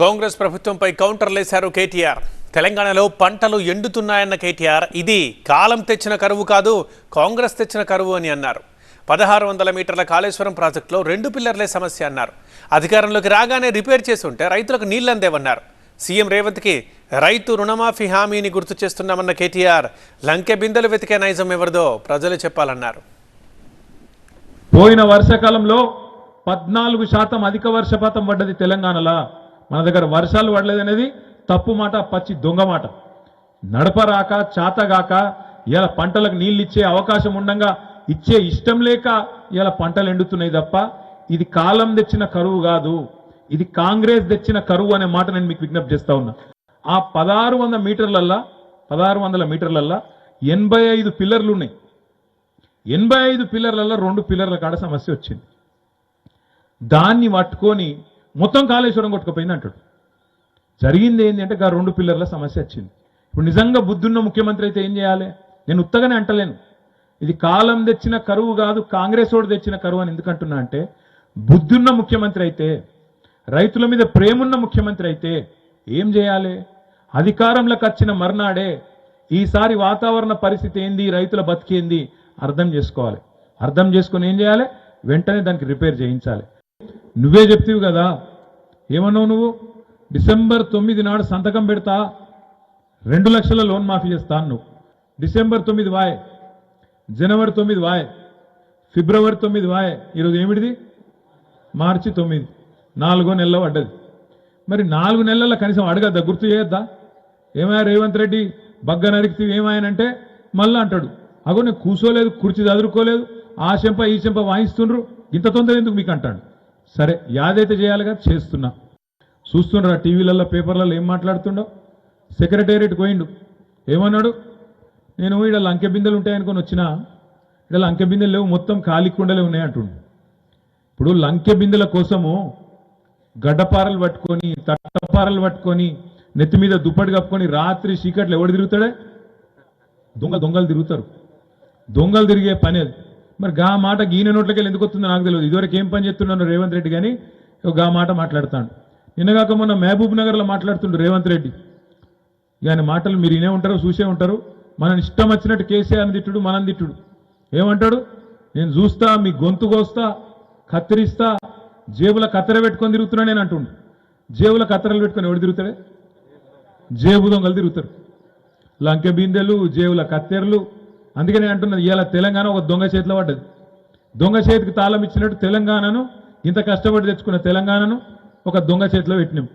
కాంగ్రెస్ ప్రభుత్వంపై కౌంటర్లేశారు కేటీఆర్. తెలంగాణలో పంటలు ఎండుతున్నాయన్న కేటీఆర్ ఇది కాలం తెచ్చిన కరువు కాదు కాంగ్రెస్ తెచ్చిన కరువు అని అన్నారు. పదహారు వందల మీటర్ల కాళేశ్వరం ప్రాజెక్టులో రెండు పిల్లర్లే సమస్య అన్నారు. అధికారంలోకి రాగానే రిపేర్ చేసి ఉంటే రైతులకు నీళ్ళందేవన్నారు సీఎం రేవంత్కి రైతు రుణమాఫీ హామీని గుర్తు చేస్తున్నామన్న కేటీఆర్ లంకె బిందెలు వెతికే నైజం ఎవరిదో ప్రజలు చెప్పాలన్నారు. పోయిన వర్షాకాలంలో పద్నాలుగు శాతం అధిక వర్షపాతం పడ్డది తెలంగాణలో. మన దగ్గర వర్షాలు పడలేదనేది తప్పు మాట పచ్చి దొంగ మాట. నడపరాక చాతగాక ఇలా పంటలకు నీళ్ళు ఇచ్చే అవకాశం ఉండగా ఇచ్చే ఇష్టం లేక ఇలా పంటలు ఎండుతున్నాయి తప్ప ఇది కాలం తెచ్చిన కరువు కాదు. ఇది కాంగ్రెస్ తెచ్చిన కరువు అనే మాట నేను మీకు విజ్ఞప్తి చేస్తా ఉన్నా. ఆ పదహారు వందల మీటర్లల్లా పదహారు వందల మీటర్లల్లా ఎనభై ఐదు పిల్లర్లు ఉన్నాయి. ఎనభై ఐదు పిల్లర్లలో రెండు పిల్లర్ల కాడ సమస్య వచ్చింది. దాన్ని పట్టుకొని మొత్తం కాళేశ్వరం కొట్టుకుపోయింది అంటాడు. జరిగింది ఏంటంటే అంటే ఆ రెండు పిల్లర్ల సమస్య వచ్చింది. ఇప్పుడు నిజంగా బుద్ధున్న ముఖ్యమంత్రి అయితే ఏం చేయాలి? నేను ఉత్తగానే అంటలేను. ఇది కాలం తెచ్చిన కరువు కాదు కాంగ్రెస్ వాడు తెచ్చిన కరువు అని ఎందుకు అంటున్నా అంటే బుద్ధున్న ముఖ్యమంత్రి అయితే రైతుల మీద ప్రేమున్న ముఖ్యమంత్రి అయితే ఏం చేయాలి? అధికారంలోకి వచ్చిన మర్నాడే ఈసారి వాతావరణ పరిస్థితి ఏంది? రైతుల బతికేంది? అర్థం చేసుకోవాలి. అర్థం చేసుకొని ఏం చేయాలి? వెంటనే దానికి రిపేర్ చేయించాలి. నువ్వే చెప్తివి కదా. ఏమన్నావు నువ్వు? డిసెంబర్ తొమ్మిది నాడు సంతకం పెడతా రెండు లక్షల లోన్ మాఫీ చేస్తాను నువ్వు డిసెంబర్ తొమ్మిది వాయ్ జనవరి తొమ్మిది వాయ్ ఫిబ్రవరి తొమ్మిది వాయ్ ఈరోజు ఏమిటిది? మార్చి తొమ్మిది. నాలుగో నెలలో పడ్డది. మరి నాలుగు నెలల కనీసం అడగద్దా? గుర్తు చేయొద్దా? ఏమయ్యా రేవంత్ రెడ్డి బగ్గ నరికితే ఏమాయనంటే మళ్ళీ అంటాడు. అగో నేను కూర్చోలేదు కుర్చీ చదువుకోలేదు ఆ చెంప ఈ చెంప వాయిస్తుండ్రు ఇంత తొందర ఎందుకు మీకు అంటాడు సరే యాదైతే చేయాలిగా? చేస్తున్నా. చూస్తుండ్రా టీవీలలో పేపర్లలో ఏం మాట్లాడుతుండో? సెక్రటేరియట్ పోయిండు. ఏమన్నాడు? నేను ఇక్కడ లంకె బిందెలు ఉంటాయనుకొని వచ్చినా ఇక్కడ లంకె బిందెలు లేవు మొత్తం ఖాళీ కుండలే ఉన్నాయి అంటుండు. ఇప్పుడు లంకె బిందెల కోసము గడ్డపారలు పట్టుకొని తట్టపారలు పట్టుకొని నెత్తి మీద దుప్పటి కప్పుకొని రాత్రి చీకట్లు ఎవడు తిరుగుతాడే? దొంగ దొంగలు తిరుగుతారు. దొంగలు తిరిగే పని అది. మరి గా మాట గీన నోట్లకెళ్ళి ఎందుకు వస్తుందో నాకు తెలియదు. ఇదివరకు ఏం పని చేస్తున్నాను రేవంత్ రెడ్డి కానీ గా మాట మాట్లాడతాడు. నిన్నగాక మొన్న మహబూబ్ నగర్లో మాట్లాడుతుండు రేవంత్ రెడ్డి. ఇక ఆయన మాటలు మీరు వినే ఉంటారు చూసే ఉంటారు. మనం ఇష్టం వచ్చినట్టు కేసీఆర్ తిట్టుడు మనం తిట్టుడు. ఏమంటాడు? నేను చూస్తా మీ గొంతు కోస్తా కత్తిరిస్తా జేబుల కత్తెర పెట్టుకొని తిరుగుతున్నా నేను అంటుండు. జేబుల కత్తెరలు పెట్టుకొని ఎవడు తిరుగుతాడే? జేబు దొంగలు తిరుగుతారు. లంకె బిందెలు జేబుల కత్తెరలు అందుకనే అంటున్నది ఇలా తెలంగాణ ఒక దొంగ చేతిలో పడ్డది. దొంగ చేతికి తాళం ఇచ్చినట్టు తెలంగాణను ఇంత కష్టపడి తెచ్చుకున్న తెలంగాణను ఒక దొంగ చేతిలో పెట్టినాం.